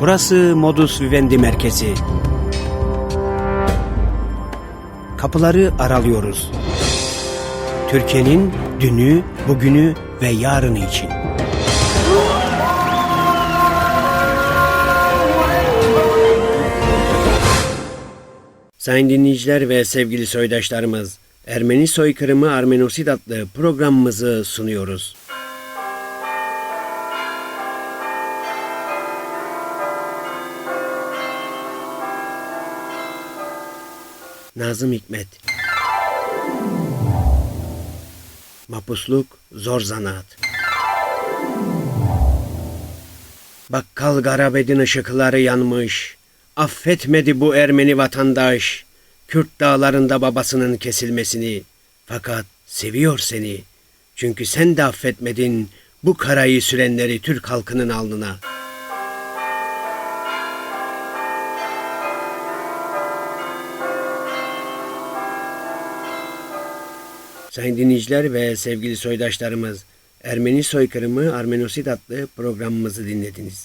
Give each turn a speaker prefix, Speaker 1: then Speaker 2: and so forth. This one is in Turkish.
Speaker 1: Burası Modus Vivendi merkezi. Kapıları aralıyoruz. Türkiye'nin dünü, bugünü ve yarını için. Sayın dinleyiciler ve sevgili soydaşlarımız, Ermeni soykırımı Armenosid adlı programımızı sunuyoruz. Nazım Hikmet. Mapusluk zor zanaat. Bakkal garabedin ışıkları yanmış. Affetmedi bu Ermeni vatandaş. Kürt dağlarında babasının kesilmesini. Fakat seviyor seni. Çünkü sen de affetmedin Bu karayı sürenleri Türk halkının alnına Sayın dinleyiciler ve sevgili soydaşlarımız, Ermeni soykırımı Armenosid adlı programımızı dinlediniz.